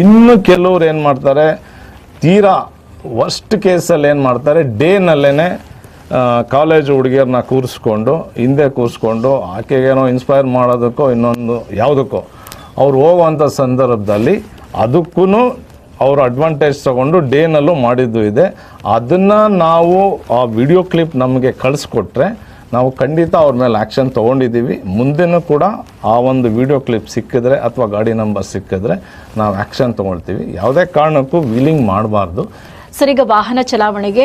ಇನ್ನು ಕೆಲವ್ರು ಏನು ಮಾಡ್ತಾರೆ, ತೀರಾ ವರ್ಸ್ಟ್ ಕೇಸಲ್ಲಿ ಏನು ಮಾಡ್ತಾರೆ ಡೇನಲ್ಲೇ ಕಾಲೇಜ್ ಹುಡುಗಿಯರನ್ನ ಕೂರಿಸ್ಕೊಂಡು, ಹಿಂದೆ ಕೂರಿಸ್ಕೊಂಡು, ಆಕೆಗೇನೋ ಇನ್ಸ್ಪೈರ್ ಮಾಡೋದಕ್ಕೋ ಇನ್ನೊಂದು ಯಾವುದಕ್ಕೋ, ಅವ್ರು ಹೋಗುವಂಥ ಸಂದರ್ಭದಲ್ಲಿ ಅದಕ್ಕೂ ಅವರು ಅಡ್ವಾಂಟೇಜ್ ತಗೊಂಡು ಡೇನಲ್ಲೂ ಮಾಡಿದ್ದು ಇದೆ. ಅದನ್ನು ನಾವು ಆ ವಿಡಿಯೋ ಕ್ಲಿಪ್ ನಮಗೆ ಕಳಿಸ್ಕೊಟ್ರೆ ನಾವು ಖಂಡಿತ ಅವ್ರ ಮೇಲೆ ಆ್ಯಕ್ಷನ್ ತೊಗೊಂಡಿದ್ದೀವಿ. ಮುಂದೆನೂ ಕೂಡ ಆ ಒಂದು ವಿಡಿಯೋ ಕ್ಲಿಪ್ ಸಿಕ್ಕಿದ್ರೆ ಅಥವಾ ಗಾಡಿ ನಂಬರ್ ಸಿಕ್ಕಿದ್ರೆ ನಾವು ಆ್ಯಕ್ಷನ್ ತೊಗೊಳ್ತೀವಿ. ಯಾವುದೇ ಕಾರಣಕ್ಕೂ ವೀಲಿಂಗ್ ಮಾಡಬಾರ್ದು. ಸರ್ ಈಗ ವಾಹನ ಚಲಾವಣೆಗೆ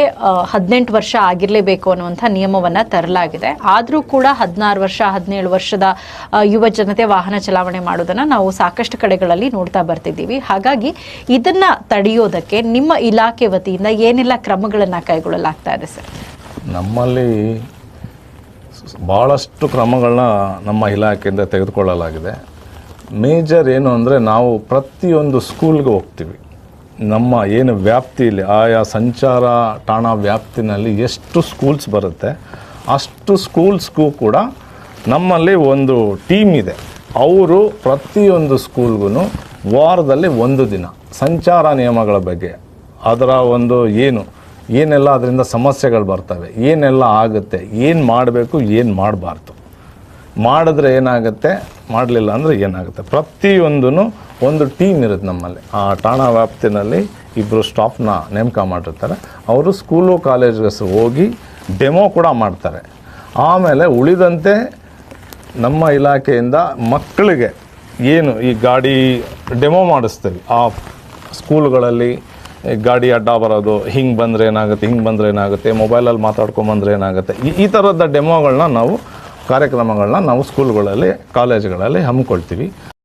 ಹದಿನೆಂಟು ವರ್ಷ ಆಗಿರಲೇಬೇಕು ಅನ್ನುವಂಥ ನಿಯಮವನ್ನು ತರಲಾಗಿದೆ. ಆದರೂ ಕೂಡ ಹದಿನಾರು ವರ್ಷ ಹದಿನೇಳು ವರ್ಷದ ಯುವ ಜನತೆ ವಾಹನ ಚಲಾವಣೆ ಮಾಡೋದನ್ನು ನಾವು ಸಾಕಷ್ಟು ಕಡೆಗಳಲ್ಲಿ ನೋಡ್ತಾ ಬರ್ತಿದ್ದೀವಿ. ಹಾಗಾಗಿ ಇದನ್ನು ತಡೆಯೋದಕ್ಕೆ ನಿಮ್ಮ ಇಲಾಖೆ ವತಿಯಿಂದ ಏನೆಲ್ಲ ಕ್ರಮಗಳನ್ನು ಕೈಗೊಳ್ಳಲಾಗ್ತಾ ಇದೆ ಸರ್? ನಮ್ಮಲ್ಲಿ ಭಾಳಷ್ಟು ಕ್ರಮಗಳನ್ನ ನಮ್ಮ ಇಲಾಖೆಯಿಂದ ತೆಗೆದುಕೊಳ್ಳಲಾಗಿದೆ. ಮೇಜರ್ ಏನು ಅಂದರೆ ನಾವು ಪ್ರತಿಯೊಂದು ಸ್ಕೂಲ್ಗೆ ಹೋಗ್ತೀವಿ. ನಮ್ಮ ಏನು ವ್ಯಾಪ್ತಿಯಲ್ಲಿ ಆಯಾ ಸಂಚಾರ ಠಾಣಾ ವ್ಯಾಪ್ತಿನಲ್ಲಿ ಎಷ್ಟು ಸ್ಕೂಲ್ಸ್ ಬರುತ್ತೆ, ಅಷ್ಟು ಸ್ಕೂಲ್ಸ್ಗೂ ಕೂಡ ನಮ್ಮಲ್ಲಿ ಒಂದು ಟೀಮ್ ಇದೆ. ಅವರು ಪ್ರತಿಯೊಂದು ಸ್ಕೂಲ್ಗೂ ವಾರದಲ್ಲಿ ಒಂದು ದಿನ ಸಂಚಾರ ನಿಯಮಗಳ ಬಗ್ಗೆ, ಅದರ ಒಂದು ಏನು ಏನೆಲ್ಲ ಅದರಿಂದ ಸಮಸ್ಯೆಗಳು ಬರ್ತವೆ, ಏನೆಲ್ಲ ಆಗುತ್ತೆ, ಏನು ಮಾಡಬೇಕು, ಏನು ಮಾಡಬಾರ್ದು. ಮಾಡಿದ್ರೆ ಏನಾಗುತ್ತೆ, ಮಾಡಲಿಲ್ಲ ಅಂದರೆ ಏನಾಗುತ್ತೆ. ಪ್ರತಿಯೊಂದೂ ಒಂದು ಟೀಮ್ ಇರುತ್ತೆ ನಮ್ಮಲ್ಲಿ. ಆ ಠಾಣಾ ವ್ಯಾಪ್ತಿನಲ್ಲಿ ಇಬ್ಬರು ಸ್ಟಾಫ್ನ ನೇಮಕ ಮಾಡಿರ್ತಾರೆ. ಅವರು ಸ್ಕೂಲು, ಕಾಲೇಜ್ಗೆ ಹೋಗಿ ಡೆಮೋ ಕೂಡ ಮಾಡ್ತಾರೆ. ಆಮೇಲೆ ಉಳಿದಂತೆ ನಮ್ಮ ಇಲಾಖೆಯಿಂದ ಮಕ್ಕಳಿಗೆ ಏನು ಈ ಗಾಡಿ ಡೆಮೋ ಮಾಡಿಸ್ತೀವಿ. ಆ ಸ್ಕೂಲ್ಗಳಲ್ಲಿ ಗಾಡಿ ಅಡ್ಡ ಬರೋದು, ಹಿಂಗೆ ಬಂದರೆ ಏನಾಗುತ್ತೆ, ಹಿಂಗೆ ಬಂದರೆ ಏನಾಗುತ್ತೆ, ಮೊಬೈಲಲ್ಲಿ ಮಾತಾಡ್ಕೊಂಬಂದ್ರೆ ಏನಾಗುತ್ತೆ. ಈ ಥರದ ಡೆಮೋಗಳನ್ನ ನಾವು, ಕಾರ್ಯಕ್ರಮಗಳನ್ನ ನಾವು ಸ್ಕೂಲ್ಗಳಲ್ಲಿ ಕಾಲೇಜ್ಗಳಲ್ಲಿ ಹಮ್ಮಿಕೊಳ್ತೀವಿ.